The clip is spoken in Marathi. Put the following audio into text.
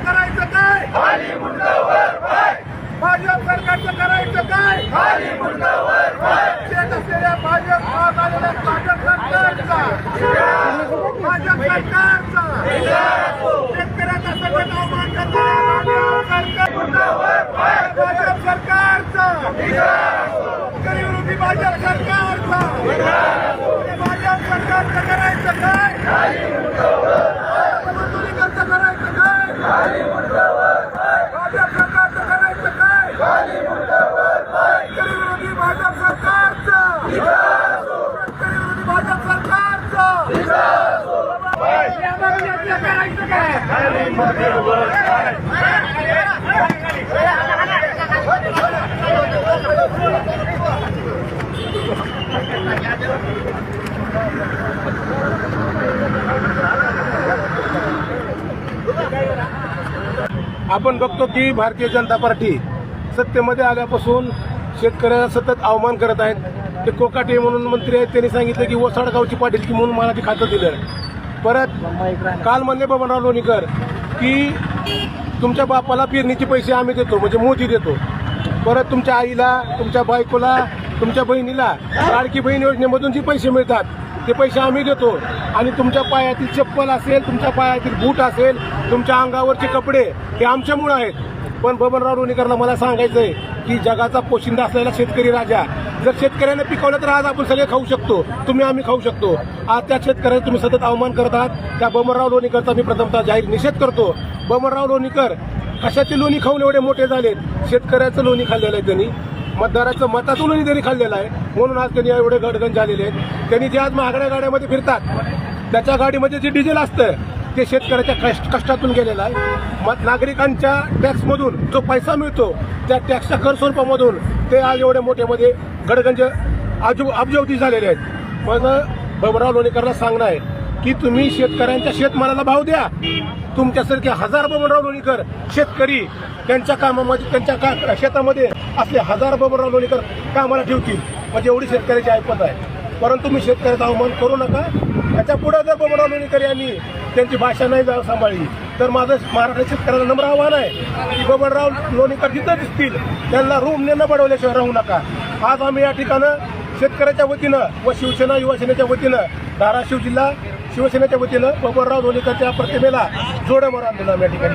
करायचं काय भाजप सरकारचं करायचं काय शेत असलेल्या भाजप भाग आलेल्या भाजप सरकारचा भाजप सरकारचा शेतकऱ्याचा सगळं अवमान करणाऱ्या भाजप सरकारचा शेतकरी विरोधी भाजप सरकारचा. भाजप सरकारचं करायचं काय मजुरीकरचं करायचं काय भाजप सरकारचं करायचं काय शेतकरी विरोधी भाजप सरकारचं शेतकरी विरोधी भाजप सरकारचं करायचं काय आपण बघतो की भारतीय जनता पार्टी सत्तेमध्ये आल्यापासून शेतकऱ्याला सतत अवमान करत आहेत. ते कोकाटे म्हणून मंत्री आहेत. त्यांनी सांगितलं की ओसाडगावची पाटील की म्हणून मला ते खातं दिलं. परत काल म्हणले बबनराव लोणीकर की तुमच्या बापाला पेरणीचे पैसे आम्ही देतो म्हणजे मोदी देतो. परत तुमच्या आईला तुमच्या बायकोला तुमच्या बहिणीला लाडकी बहीण योजनेमधून जे पैसे मिळतात ते पैसे आम्ही देतो. आणि तुमच्या पायातील चप्पल असेल तुमच्या पायातील बूट असेल तुमच्या अंगावरचे कपडे हे आमच्यामुळे आहेत. पण बबनराव लोणीकरला मला सांगायचंय की जगाचा पोशिंदा असलेला शेतकरी राजा जर शेतकऱ्याने पिकवलं तर आज आपण सगळे खाऊ शकतो. तुम्ही आम्ही खाऊ शकतो. आज त्या शेतकऱ्याला तुम्ही सतत अवमान करत आहात. त्या बबनराव लोणीकरचा मी प्रथमतः जाहीर निषेध करतो. बबनराव लोणीकर कशाची लोणी खाऊन एवढे मोठे झालेत? शेतकऱ्याचं लोणी खाल्लेलं आहे त्यांनी. मतदाराचं मतातूनही त्यांनी खाल्लेलं आहे. म्हणून आज त्यांनी एवढे गडगंज झालेले आहेत. त्यांनी जे आज महागड्या गाड्यामध्ये फिरतात त्याच्या गाडीमध्ये जे डिझेल असतं ते शेतकऱ्याच्या कष्ट कष्टातून गेलेलं आहे. मग नागरिकांच्या टॅक्समधून जो पैसा मिळतो त्या टॅक्सच्या कर स्वरूपामधून ते आज एवढे मोठ्यामध्ये गडगंज आजू अब्जावती झालेले आहेत. पण बबराव लोणीकरला सांगणं आहे की तुम्ही शेतकऱ्यांच्या शेतमालाला भाव द्या. तुमच्यासारखे हजार बबनराव लोणीकर शेतकरी त्यांच्या कामामध्ये त्यांच्या का शेतामध्ये असले हजार बबनराव लोणीकर कामाला ठेवतील. म्हणजे एवढी शेतकऱ्याची ऐपत आहे. परंतु मी शेतकऱ्याचा अवमान करू नका. त्याच्या पुढे जर बबनराव लोणीकर यांनी त्यांची भाषा नाही जा- सांभाळली तर माझं महाराष्ट्र शेतकऱ्याला नम्र आव्हान आहे की बबनराव लोणीकर जिथं दिसतील त्यांना रूम न बडवल्याशिवाय राहू नका. आज आम्ही या ठिकाणं शेतकऱ्याच्या वतीनं व शिवसेना युवासेनेच्या वतीनं धाराशिव जिल्हा शिवसेनेच्या वतीनं बबनराव लोणीकरच्या प्रतिमेला जोडं मारून आंदोलन या ठिकाणी